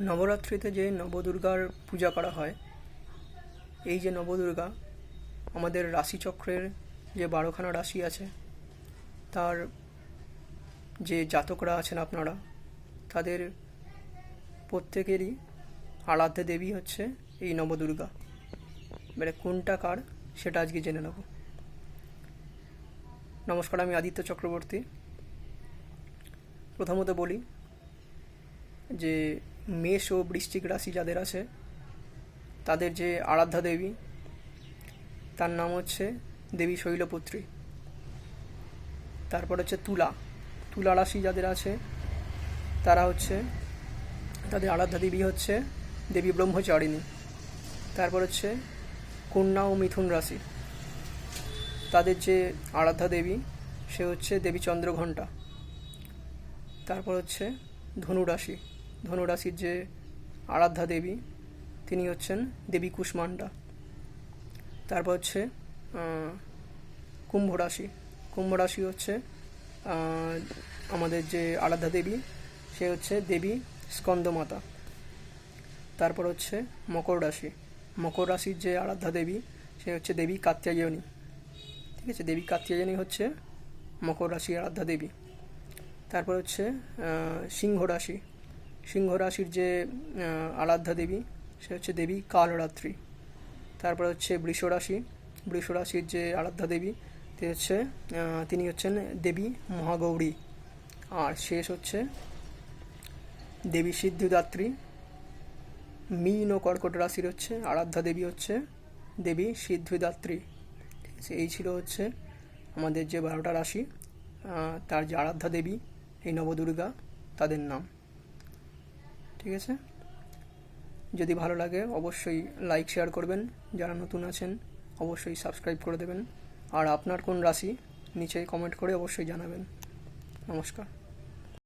নবরাত্রিতে যে নবদুর্গার পূজা করা হয়, এই যে নবদুর্গা, আমাদের রাশিচক্রের যে বারোখানা রাশি আছে, তার যে জাতকরা আছেন আপনারা, তাদের প্রত্যেকেরই আরাধ্যা দেবী হচ্ছে এই নবদুর্গা। এবারে কোনটা কার, সেটা আজকে জেনে নেব। নমস্কার, আমি আদিত্য চক্রবর্তী। প্রথমত বলি যে মেষ ও বৃশ্চিক রাশি যাদের আছে, তাদের যে আরাধ্যা দেবী, তার নাম হচ্ছে দেবী শৈলপুত্রী। তারপর হচ্ছে তুলা। তুলা রাশি যাদের আছে, তারা হচ্ছে, তাদের আরাধ্যা দেবী হচ্ছে দেবী ব্রহ্মচারিণী। তারপর হচ্ছে কন্যা ও মিথুন রাশি। তাদের যে আরাধ্যা দেবী, সে হচ্ছে দেবী চন্দ্রঘণ্টা। তারপর হচ্ছে ধনুরাশি ধনুরাশির যে আরাধ্যা দেবী, তিনি হচ্ছেন দেবী কুষ্মান্ডা তারপর হচ্ছে কুম্ভ রাশি। কুম্ভ রাশি হচ্ছে আমাদের যে আরাধ্যা দেবী, সে হচ্ছে দেবী স্কন্দমাতা। তারপর হচ্ছে মকর রাশি। মকর রাশির যে আরাধ্যা দেবী, সে হচ্ছে দেবী কাত্যায়নী। ঠিক আছে, দেবী কাত্যায়নী হচ্ছে মকর রাশি আরাধ্যা দেবী। তারপর হচ্ছে সিংহ রাশি। সিংহ রাশির যে আরাধ্যা দেবী, সে হচ্ছে দেবী কালরাত্রি। তারপর হচ্ছে বৃষ রাশি বৃষ রাশির যে আরাধ্যা দেবী, তে হচ্ছে তিনি হচ্ছেন দেবী মহাগৌরী। আর শেষ হচ্ছে দেবী সিদ্ধিদাত্রী। মীন ও কর্কট রাশির হচ্ছে, আরাধ্যা দেবী হচ্ছে দেবী সিদ্ধিদাত্রী। ঠিক আছে, এই ছিল হচ্ছে আমাদের যে বারোটা রাশি তার যে আরাধ্যা দেবী, এই নবদুর্গা, তাদের নাম। ঠিক আছে? যদি ভালো লাগে, অবশ্যই লাইক শেয়ার করবেন। যারা নতুন আছেন, অবশ্যই সাবস্ক্রাইব করে দেবেন। আর আপনার কোন রাশি, নিচে কমেন্ট করে অবশ্যই জানাবেন। নমস্কার।